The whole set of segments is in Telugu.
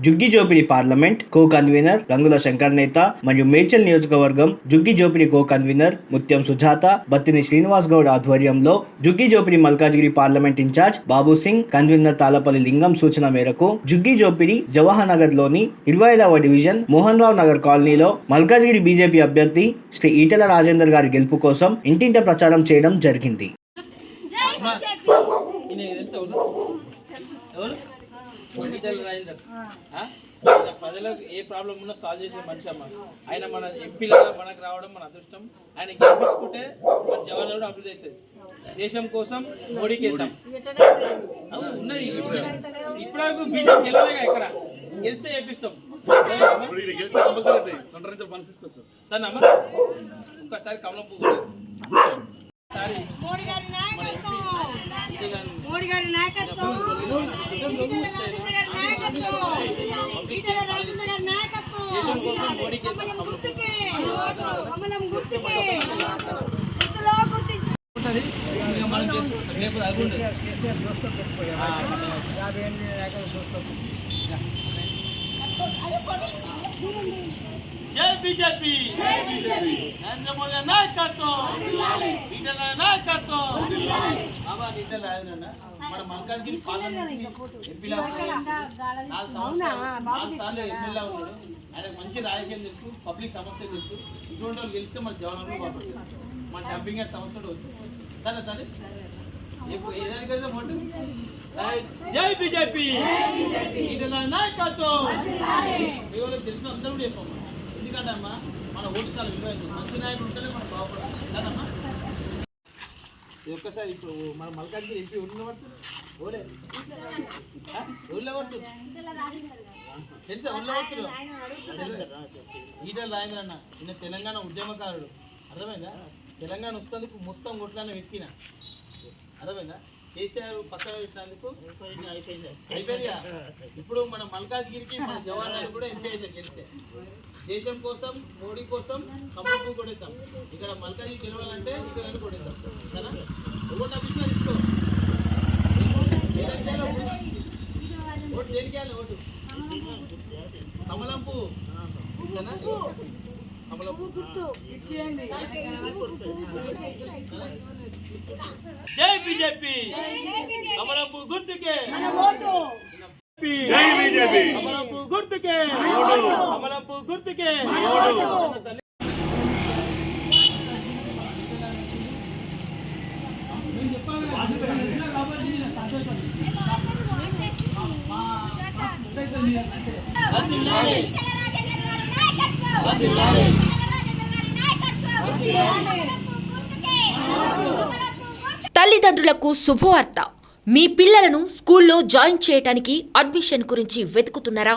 జుగ్గి జోపిడి పార్లమెంట్ కో కన్వీనర్ రంగుల శంకర్ నేత మరియు మేడ్చల్ నియోజకవర్గం జుగ్గి జోపిడి కో కన్వీనర్ ముత్యం సుజాత బత్తిని శ్రీనివాస్ గౌడ్ ఆధ్వర్యంలో Jhuggi Jhopdi Malkajgiri parliament incharge Babu Singh convener Talapalli Lingam సూచన మేరకు జుగ్గి జోపిడి జవహర్ నగర్లోని ఇరవై ఐదవ డివిజన్ మోహన్ రావు నగర్ కాలనీలో మల్కాజ్గిరి బీజేపీ అభ్యర్థి శ్రీ ఈటెల రాజేందర్ గారి గెలుపు కోసం ఇంటింట ప్రచారం చేయడం జరిగింది. రాజేందర్. ప్రజలకు ఏ ప్రాబ్లం ఉన్నా సాల్వ్ చేసే మనిషి అమ్మ. ఆయన మన ఎంపీలుగా మనకు రావడం మన అదృష్టం. ఆయన గెలిపించుకుంటే మన జవాన్ కూడా అభివృద్ధి అవుతుంది దేశం కోసం మోడీకి వెళ్తాం. అవును, ఉన్నది ఇప్పుడు. ఇప్పుడు బీజేపీ గెలవలేగా ఇక్కడ. గెలిస్తే చేపిస్తాం. సరే అమ్మ ఒక్కసారి కమలం పువ్వు ఒకసారి మోడీ గారి నాయకత్వం ఇంతే కానీ మోడీ గారి నాయకత్వం ఈటెల రాజేంద్ర గారి నాయకత్వం ఈటెల రాజేంద్ర గారి నాయకత్వం దేశం కోసం మోడీకి కమలం వెళ్తాం గుర్తుకే కమలం గుర్తుకే గుర్తులో గుర్తించి ఉంటది ఇక మనం చేసుకుంటాం రేపు అది ఉండదు ఆ, జై బీజేపీ. నరేంద్ర మోడీ నాయకత్వం. బాబా రాజేంద్రన్న మన మల్కాజ్గిరి ఎంపీలా నాలుగు సార్లు ఎమ్మెల్యే ఉన్నాడు. ఆయన మంచి రాజకీయం తెలుసు పబ్లిక్ సమస్యలు తెలుసు. ఇటువంటి వాళ్ళు గెలిస్తే మన జవాన్లు బాగుంటుంది మన డంపింగ్ యార్డ్ సమస్య కూడా వస్తుంది సరే తల్లి ఇప్పుడు ఏదానికైతే ఓటు? జై బీజేపీ. నాయకత్వం. మీ వాళ్ళకి తెలిసిన అందరూ కూడా చెప్పమ్మా. ఎందుకంటే అమ్మా మన ఓటు చాలా విలువైంది మంచి నాయకుడు ఉంటేనే మనం బాగుపడాలి కదమ్మా? ఒక్కసారి ఇప్పుడు మన మల్కాజ్గిరి ఎంపీ ఊళ్ళో తెలుసా? ఊళ్ళో పడుతుంది రాజేంద్ర అన్న. ఈయన తెలంగాణ ఉద్యమకారుడు. అర్థమైందా? తెలంగాణ వస్తేందుకు మొత్తం కొట్లానే వెతికిన అర్థమైందా? కేసీఆర్ పక్కన పెట్టినందుకు అయిపోయింది? ఇప్పుడు మన మల్కాజ్గిరికి మన జవహర్ కూడా ఎంపీ అయితే గెలిస్తే. దేశం కోసం మోడీ కోసం కమ్మపు కొడేద్దాం. ఇక్కడ మల్కాజ్గిరి గెలవాలంటే ఇక్కడ కొడేద్దాం. కదా ఓటు అభిప్రాయం తీసుకో ఏదైనా చేయాలి ఓటు. ఓటు దేనికి వేయాలి ఓటు కమలం పువ్వు ఇట్లనా? కమలం పువ్వు జై బీజేపీ కమలపు గుర్తుకే ఓటు జై బీజేపీ కమలపు గుర్తుకే కమలపు గుర్తుకే ఈటెల తల్లిదండ్రులకు శుభవార్త. మీ పిల్లలను స్కూల్లో జాయిన్ చేయటానికి అడ్మిషన్ గురించి వెతుకుతున్నారా?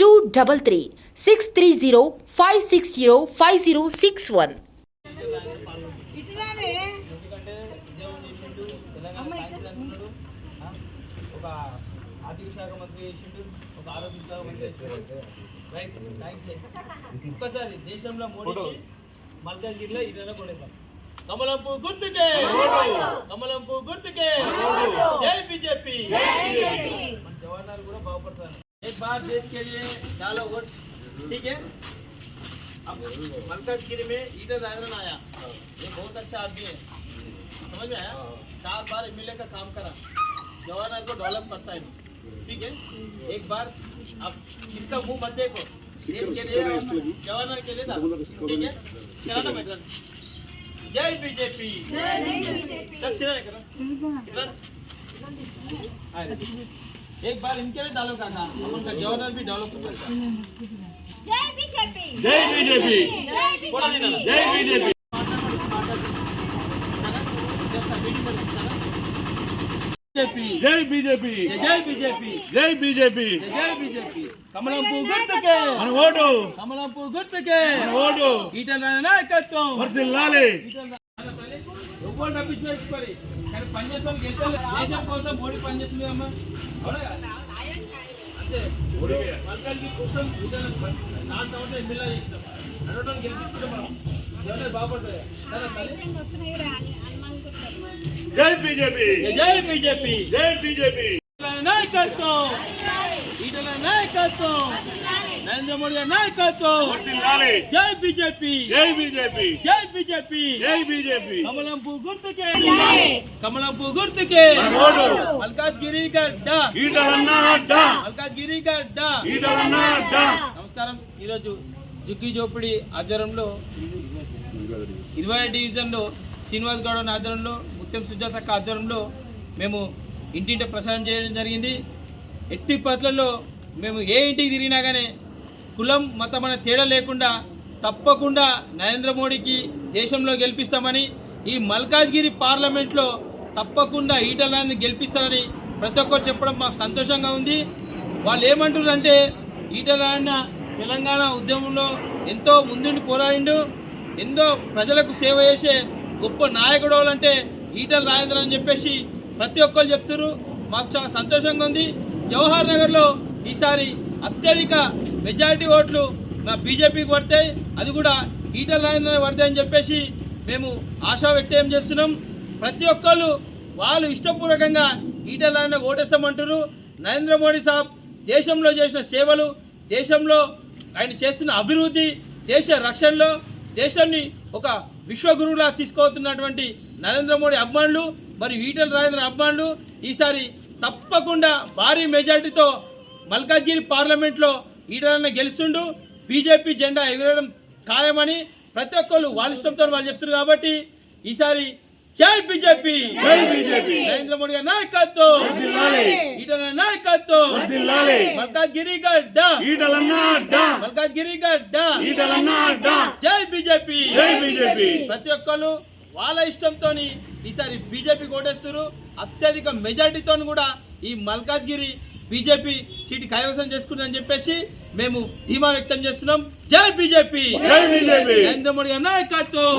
two double three six three zero five six zero five zero six one? ఒక ఆర్థిక శాఖ మంత్రి చేసిండు ఒక ఆరోగ్య శాఖ మంత్రి రైట్ థ్యాంక్స్ ఒక్కసారి దేశంలో మోడీ మల్కాజ్గిరిలో ఇరవై కొడేద్దాం కమలంపు గుర్తుకే. కమలంపు గుర్తుకే. జై బీజేపీ. మన కూడా బాగుపడతారు. एक बार देश के लिए डालो वोट। ठीक है? अब मलकाजगिरी में ईडर राजन आया। ये बहुत अच्छा आदमी है। समझ में आया? चार बार एमएलए का काम करा। गवर्नर को डेवलप करता है। ठीक है? एक बार अब इनका मुँह मत देखो। देश के लिए गवर्नर के लिए था ठीक है? चलाना बेटा जय बीजेपी। दक्षिणा करो इधर। आ रे। एक बार इनके लिए डालो काका हम उनका गवर्नर भी डेवलप करता है జై బీజేపీ జై బీజేపీ జై కూడా తినాలా? జై బీజేపీ బీజేపీ జై బీజేపీ జై బీజేపీ జై బీజేపీ జై బీజేపీ కమలం పువ్వు గుర్తుకే మన ఓటు కమలం పువ్వు గుర్తుకే మన ఓటు ఈటల నాయకత్వం వర్ధిల్లాలి ఎవ్వరు డబ్బిచ్చి వేసుకోవాలి కానీ దేశం కోసం మోడీ పనిచేస్తుంది అమ్మా. అవునా? కదా? అంతే వర్గాలకి కోసం ఈటల నాలుగు సంవత్సరాలు ఎమ్మెల్యే చేస్తాం. అడగడం గెలిపిస్తున్నాం మనం. ఎవరైనా బాగుపడతాయి సరే తల్లి? జై బీజేపీ. జై బీజేపీ. జై బీజేపీ. నాయకత్వం. ఈటల నాయకత్వం. నరేంద్ర మోడీ గారి నాయకత్వం. జై బీజేపీ. జై బీజేపీ. జై బీజేపీ. జై బీజేపీ. కమలం పువ్వు గుర్తుకే. కమలం పువ్వు గుర్తుకే మల్కాజ్గిరి గడ్డ. మల్కాజ్గిరి గడ్డ. నమస్కారం. ఈరోజు జుగ్గి జోపిడి ఆధ్వర్యంలో ఇరవై డివిజన్లో శ్రీనివాస్ గౌడ్ ఆధ్వర్యంలో ముత్యం సుజాతక్క ఆధ్వర్యంలో మేము ఇంటింటి ప్రసారం చేయడం జరిగింది. ఎట్టి పట్లలో మేము ఏ ఇంటికి తిరిగినా కానీ కులం మతం అనే తేడా లేకుండా తప్పకుండా నరేంద్ర మోడీకి దేశంలో గెలిపిస్తామని ఈ మల్కాజ్గిరి పార్లమెంట్లో తప్పకుండా ఈటలాన్ని గెలిపిస్తారని ప్రతి ఒక్కరు చెప్పడం మాకు సంతోషంగా ఉంది. వాళ్ళు ఏమంటున్నారంటే ఈటల అన్న తెలంగాణ ఉద్యమంలో ఎంతో ముందుండి పోరాడిండు ఎంతో ప్రజలకు సేవ చేసే గొప్ప నాయకుడు అంటే ఈటల రాజేంద్ర అని చెప్పేసి ప్రతి ఒక్కరు చెప్తున్నారు మాకు చాలా సంతోషంగా ఉంది. జవహర్ నగర్లో ఈసారి అత్యధిక మెజారిటీ ఓట్లు మా బీజేపీకి పడతాయి. అది కూడా ఈటల నాయన పడతాయని చెప్పేసి మేము ఆశా వ్యక్తం చేస్తున్నాం. ప్రతి ఒక్కళ్ళు వాళ్ళు ఇష్టపూర్వకంగా ఈటల నాయన ఓటేస్తామంటారు నరేంద్ర మోడీ సాబ్ దేశంలో చేసిన సేవలు దేశంలో ఆయన చేస్తున్న అభివృద్ధి దేశ రక్షణలో దేశాన్ని ఒక విశ్వగురువులా తీసుకుపోతున్నటువంటి నరేంద్ర మోడీ అభిమానులు మరి ఈటల రాజేంద్ర అభిమానులు ఈసారి తప్పకుండా భారీ మెజార్టీతో మల్కాజ్గిరి పార్లమెంట్లో ఈటలన్న గెలుస్తుండు. బీజేపీ జెండా ఎగరడం ఖాయమని ప్రతి ఒక్కళ్ళు వాళ్ళ ఇష్టంతో వాళ్ళు చెప్తున్నారు కాబట్టి ఈసారి జై బీజేపీ. నరేంద్ర మోడీ గారి నాయకత్వం. ఈటల నాయకత్వం. మల్కాజ్గిరి గడ్డ. మల్కాజ్గిరి గడ్డ. జై బీజేపీ. ప్రతి ఒక్కరు వాళ్ళ ఇష్టంతో ఈసారి బీజేపీ కోటేస్తారు అత్యధిక మెజార్టీతో కూడా ఈ మల్కాజ్గిరి బీజేపీ సీటు కైవసం చేసుకుందని చెప్పేసి మేము ధీమా వ్యక్తం చేస్తున్నాం. జై బీజేపీ! నరేంద్ర మోడీ నాయకత్వం